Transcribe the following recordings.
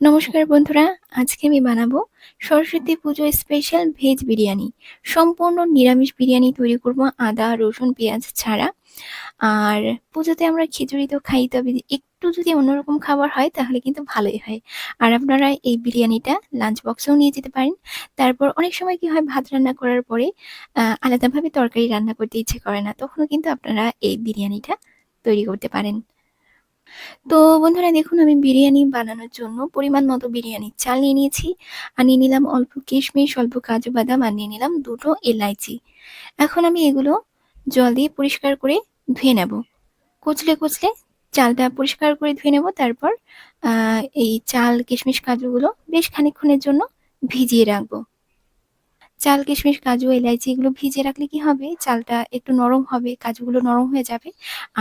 নমস্কার বন্ধুরা, আজকে আমি বানাবো সরস্বতী পুজো স্পেশাল ভেজ বিরিয়ানি। সম্পূর্ণ নিরামিষ বিরিয়ানি তৈরি করব আদা, রসুন, পেঁয়াজ ছাড়া। আর পুজোতে আমরা খিচুড়ি তো খাই, তবে একটু যদি অন্যরকম খাবার হয়, তাহলে কিন্তু ভালোই হয়। আর আপনারা এই বিরিয়ানিটা লাঞ্চ বক্সেও নিয়ে যেতে পারেন। তারপর অনেক সময় কি হয়, ভাত রান্না করার পরে আলাদাভাবে তরকারি রান্না করতে ইচ্ছে করে না, তখনও কিন্তু আপনারা এই বিরিয়ানিটা তৈরি করতে পারেন। তো বন্ধুরা দেখুন, আমি বিরিয়ানি বানানোর জন্য পরিমাণ মতো বিরিয়ানির চাল নিয়ে নিয়েছি। আর নিয়ে নিলাম অল্প কিশমিশ, অল্প কাজু বাদাম আর নিয়ে নিলাম দুটো এলাইচি। এখন আমি এগুলো জল দিয়ে পরিষ্কার করে ধুয়ে নেব। কুচলে কুচলে চালটা পরিষ্কার করে ধুয়ে নেব। তারপর এই চাল, কিশমিশ, কাজুগুলো বেশ খানিক্ষণের জন্য ভিজিয়ে রাখব। চাল, কিশমিশ, কাজু, এলাইচি এগুলো ভিজে রাখলে কি হবে? চালটা একটু নরম হবে, কাজুগুলো নরম হয়ে যাবে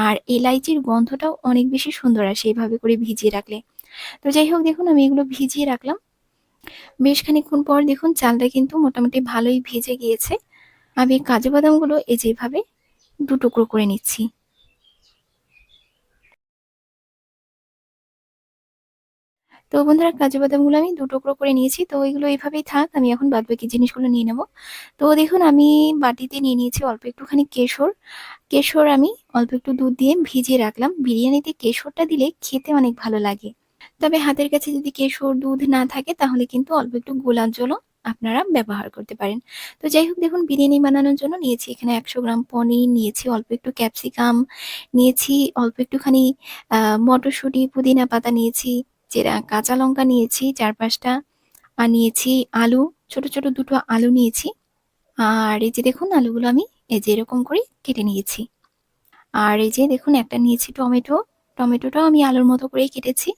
আর এলাইচির গন্ধটাও অনেক বেশি সুন্দর আসে এইভাবে করে ভিজিয়ে রাখলে। তো যাই হোক, দেখুন আমি এগুলো ভিজিয়ে রাখলাম। বেশ খানিক্ষণ পর দেখুন চালটা কিন্তু মোটামুটি ভালোই ভেজে গিয়েছে। আমি কাজু বাদামগুলো এই যেভাবে দু টুকরো করে নিচ্ছি। তো বন্ধুরা কাজু বাদামগুলো আমি দু টুকরো করে নিয়েছি, তো এগুলো এইভাবেই থাক, আমি এখন বাদ বাকি জিনিসগুলো নিয়ে নেব। তো দেখুন, আমি বাটিতে নিয়ে নিয়েছি অল্প একটুখানি কেশর। কেশর আমি অল্প একটু দুধ দিয়ে ভিজিয়ে রাখলাম। বিরিয়ানিতে কেশরটা দিলে খেতে অনেক ভালো লাগে। তবে হাতের কাছে যদি কেশর দুধ না থাকে, তাহলে কিন্তু অল্প একটু গোলাপ জলও আপনারা ব্যবহার করতে পারেন। তো যাই হোক, দেখুন, বিরিয়ানি বানানোর জন্য নিয়েছি এখানে একশো গ্রাম পনির, নিয়েছি অল্প একটু ক্যাপসিকাম, নিয়েছি অল্প একটুখানি মটরশুঁটি, পুদিনা পাতা নিয়েছি চেরা কাঁচা লঙ্কা নিয়েছি চার পাঁচটা আর নিয়েছি আলু, ছোট ছোট দুটো আলু নিয়েছি। আর এই যে দেখুন আলুগুলো আমি এই যে এরকম করে কেটে নিয়েছি। আর এই যে দেখুন একটা নিয়েছি টমেটো, টমেটোটাও আমি আলুর মতো করেই কেটেছি।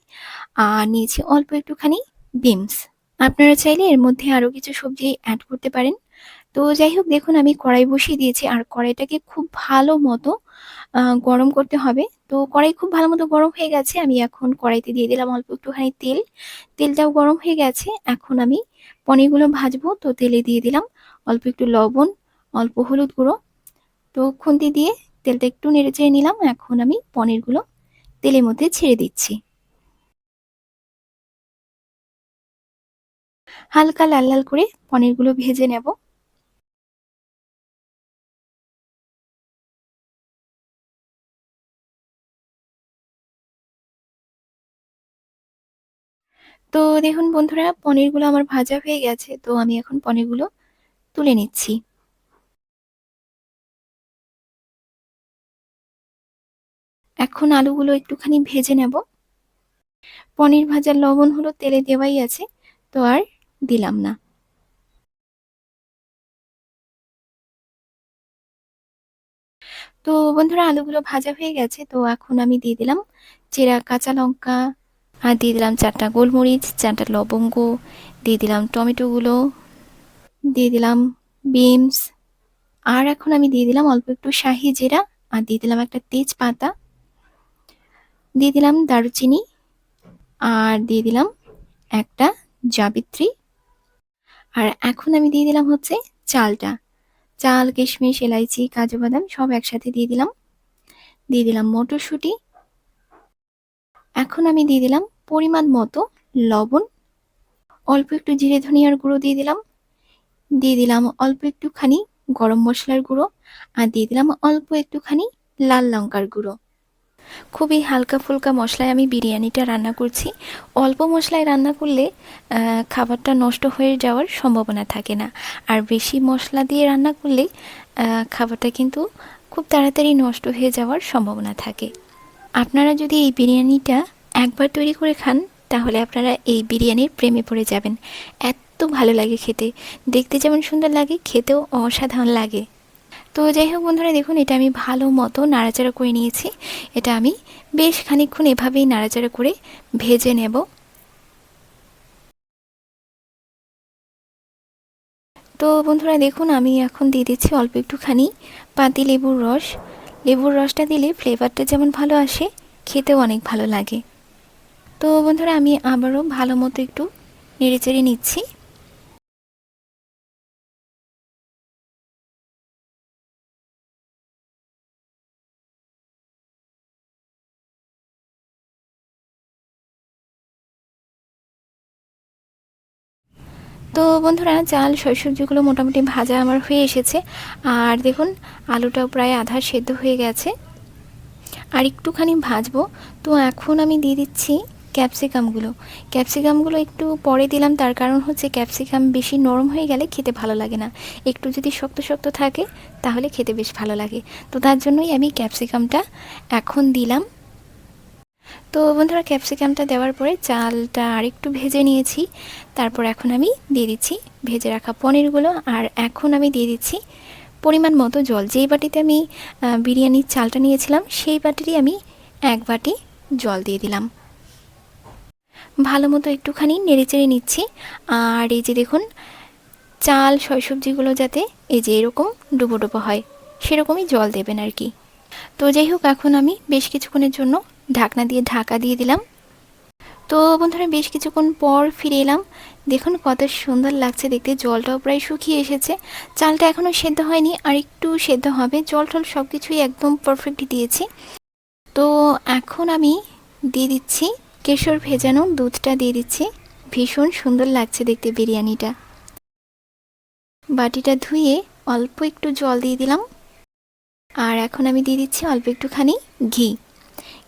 আর নিয়েছি অল্প একটুখানি বিমস আপনারা চাইলে এর মধ্যে আরও কিছু সবজি অ্যাড করতে পারেন। তো যাই হোক, দেখুন আমি কড়াই বসিয়ে দিয়েছি, আর কড়াইটাকে খুব ভালো মতো গরম করতে হবে। তো কড়াই খুব ভালো মতো গরম হয়ে গেছে, আমি এখন কড়াইতে দিয়ে দিলাম অল্প একটুখানি তেল। তেলটাও গরম হয়ে গেছে, এখন আমি পনিরগুলো ভাজবো। তো তেলে দিয়ে দিলাম অল্প একটু লবণ, অল্প হলুদ গুঁড়ো। তো খুন্তি দিয়ে তেলটা একটু নেড়ে চেড়ে নিলাম, এখন আমি পনিরগুলো তেলের মধ্যে ছেড়ে দিচ্ছি। হালকা লাল লাল করে পনিরগুলো ভেজে নেব। তো দেখুন বন্ধুরা, পনিরগুলো আমার ভাজা হয়ে গেছে, তো আমি এখন পনিরগুলো তুলে নিচ্ছি। এখন আলুগুলো একটুখানি ভেজে নেব। পনির ভাজার লবণ হলো তেলে দেওয়াই আছে, তো আর দিলাম না। তো বন্ধুরা, আলুগুলো ভাজা হয়ে গেছে, তো এখন আমি দিয়ে দিলাম চেরা কাঁচা লঙ্কা আর দিয়ে দিলাম চারটা গোলমরিচ, চারটা লবঙ্গ, দিয়ে দিলাম টমেটোগুলো, দিয়ে দিলাম বিনস, আর এখন আমি দিয়ে দিলাম অল্প একটু শাহি জিরা আর দিয়ে দিলাম একটা তেজপাতা, দিয়ে দিলাম দারুচিনি আর দিয়ে দিলাম একটা জাবিত্রী। আর এখন আমি দিয়ে দিলাম হচ্ছে চালটা, চাল, কিশমিশ, এলাইচি, কাজু বাদাম সব একসাথে দিয়ে দিলাম দিয়ে দিলাম মটরশুঁটি এখন আমি দিয়ে দিলাম পরিমাণ মতো লবণ। অল্প একটু জিরে ধনিয়ার গুঁড়ো দিয়ে দিলাম। দিয়ে দিলাম অল্প একটুখানি গরম মশলার গুঁড়ো আর দিয়ে দিলাম অল্প একটুখানি লাল লঙ্কার গুঁড়ো। খুবই হালকা ফুলকা মশলায় আমি বিরিয়ানিটা রান্না করছি। অল্প মশলায় রান্না করলে খাবারটা নষ্ট হয়ে যাওয়ার সম্ভাবনা থাকে না। আর বেশি মশলা দিয়ে রান্না করলে খাবারটা কিন্তু খুব তাড়াতাড়ি নষ্ট হয়ে যাওয়ার সম্ভাবনা থাকে। আপনারা যদি এই বিরিয়ানিটা একবার তৈরি করে খান, তাহলে আপনারা এই বিরিয়ানির প্রেমে পড়ে যাবেন। এত ভালো লাগে খেতে। দেখতে যেমন সুন্দর লাগে, খেতেও অসাধারণ লাগে। তো যাই হোক বন্ধুরা, দেখুন, এটা আমি ভালো মতো নাড়াচাড়া করে নিয়েছি। এটা আমি বেশ খানিক্ষণ এভাবেই নাড়াচাড়া করে ভেজে নেব। তো বন্ধুরা, দেখুন, আমি এখন দিয়ে দিচ্ছি অল্প একটুখানি পাতি লেবুর রস। লেবুর রসটা দিলে ফ্লেভারটা যেমন ভালো আসে, খেতেও অনেক ভালো লাগে। তো বন্ধুরা, আমি আবারও ভালো মতো একটু নেড়েচেড়ে নিচ্ছি। তো বন্ধুরা, চাল সবজিগুলো মোটামুটি ভাজা আমার হয়ে এসেছে। আর দেখুন, আলুটাও প্রায় আধা সেদ্ধ হয়ে গেছে। আর একটুখানি ভাজবো। তো এখন আমি দিয়ে দিচ্ছি ক্যাপসিকামগুলো। ক্যাপসিকামগুলো একটু পরে দিলাম, তার কারণ হচ্ছে ক্যাপসিকাম বেশি নরম হয়ে গেলে খেতে ভালো লাগে না। একটু যদি শক্ত শক্ত থাকে, তাহলে খেতে বেশ ভালো লাগে। তো তার জন্যই আমি ক্যাপসিকামটা এখন দিলাম। তো বন্ধুরা ক্যাপসিকামটা দেওয়ার পরে চালটা আরেকটু ভেজে নিয়েছি। তারপর এখন আমি দিয়ে দিচ্ছি ভেজে রাখা পনিরগুলো আর এখন আমি দিয়ে দিচ্ছি পরিমাণ মতো জল। যেই বাটিতে আমি বিরিয়ানির চালটা নিয়েছিলাম, সেই বাটিরই আমি এক বাটি জল দিয়ে দিলাম। ভালো মতো একটুখানি নেড়েচেড়ে নিচ্ছি। আর এই যে দেখুন, চাল সবজিগুলো যাতে এই যে এরকম ডুবো ডুবো হয়, সেরকমই জল দেবেন আর কি। তো যাই হোক, এখন আমি বেশ কিছুক্ষণের জন্য ঢাকনা দিয়ে ঢাকা দিয়ে দিলাম। তো বন্ধুরা, বেশ কিছুক্ষণ পর ফিরে এলাম। দেখুন কত সুন্দর লাগছে দেখতে, জলটাও প্রায় শুকিয়ে এসেছে। চালটা এখনও সেদ্ধ হয়নি, আর একটু সেদ্ধ হবে। জল টল সব কিছুই একদম পারফেক্ট দিয়েছি। তো এখন আমি দিয়ে দিচ্ছি কেশর ভেজানো দুধটা, দিয়ে দিচ্ছি। ভীষণ সুন্দর লাগছে দেখতে বিরিয়ানিটা। বাটিটা ধুয়ে অল্প একটু জল দিয়ে দিলাম। আর এখন আমি দিয়ে দিচ্ছি অল্প একটুখানি ঘি।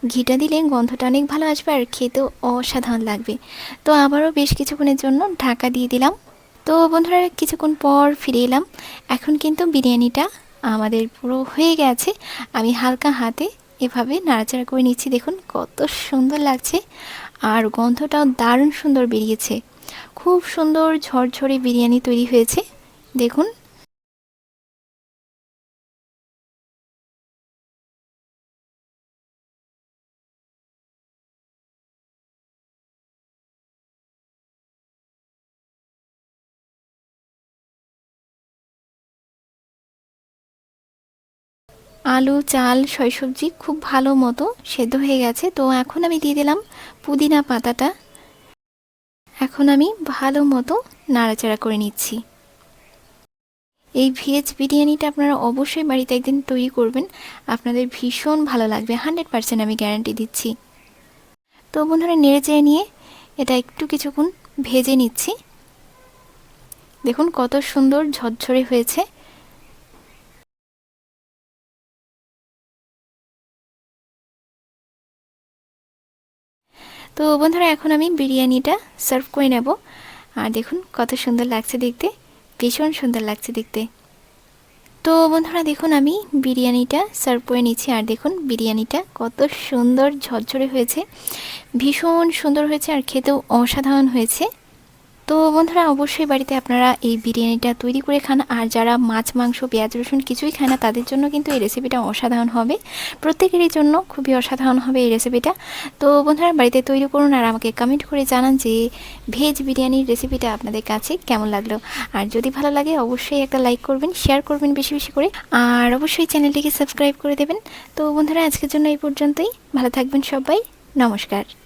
ঘিটা দিলে গন্ধটা অনেক ভালো আসবে আর খেতেও অসাধারণ লাগবে। তো আবারও বেশ কিছুক্ষণের জন্য ঢাকা দিয়ে দিলাম। তো বন্ধুরা, কিছুক্ষণ পর ফিরে এলাম। এখন কিন্তু বিরিয়ানিটা আমাদের পুরো হয়ে গেছে। আমি হালকা হাতে এভাবে নাড়াচাড়া করে নিচ্ছি। দেখুন কত সুন্দর লাগছে আর গন্ধটাও দারুণ সুন্দর বেরিয়েছে। খুব সুন্দর ঝরঝরে বিরিয়ানি তৈরি হয়েছে। দেখুন আলু, চাল সবজি খুব ভালো মতো সেদ্ধ হয়ে গেছে। তো এখন আমি দিয়ে দিলাম পুদিনা পাতাটা। এখন আমি ভালো মতো নাড়াচাড়া করে নিচ্ছি। এই ভেজ বিরিয়ানিটা আপনারা অবশ্যই বাড়িতে একদিন তৈরি করবেন। আপনাদের ভীষণ ভালো লাগবে, হান্ড্রেড পারসেন্ট আমি গ্যারান্টি দিচ্ছি। তো বন্ধুরা, নেড়ে চেড়ে নিয়ে এটা একটু কিছুক্ষণ ভেজে নিচ্ছি। দেখুন কত সুন্দর ঝরঝরে হয়েছে। তো বন্ধুরা, এখন আমি বিরিয়ানিটা সার্ভ করে নেব। আর দেখুন কত সুন্দর লাগছে দেখতে, ভীষণ সুন্দর লাগছে দেখতে। তো বন্ধুরা, দেখুন আমি বিরিয়ানিটা সার্ভ করে নিচ্ছি। আর দেখুন বিরিয়ানিটা কত সুন্দর ঝরঝরে হয়েছে, ভীষণ সুন্দর হয়েছে আর খেতেও অসাধারণ হয়েছে। তো বন্ধুরা, অবশ্যই বাড়িতে আপনারা এই বিরিয়ানিটা তৈরি করে খান। আর যারা মাছ, মাংস, পেঁয়াজ, রসুন কিছুই খায় না, তাদের জন্য কিন্তু এই রেসিপিটা অসাধারণ হবে। প্রত্যেকেরই জন্য খুবই অসাধারণ হবে এই রেসিপিটা তো বন্ধুরা, বাড়িতে তৈরি করুন আর আমাকে কমেন্ট করে জানান যে ভেজ বিরিয়ানির রেসিপিটা আপনাদের কাছে কেমন লাগল। আর যদি ভালো লাগে, অবশ্যই একটা লাইক করবেন শেয়ার করবেন বেশি বেশি করে। আর অবশ্যই চ্যানেলটিকে সাবস্ক্রাইব করে দেবেন। তো বন্ধুরা, আজকের জন্য এই পর্যন্তই। ভালো থাকবেন সবাই। নমস্কার।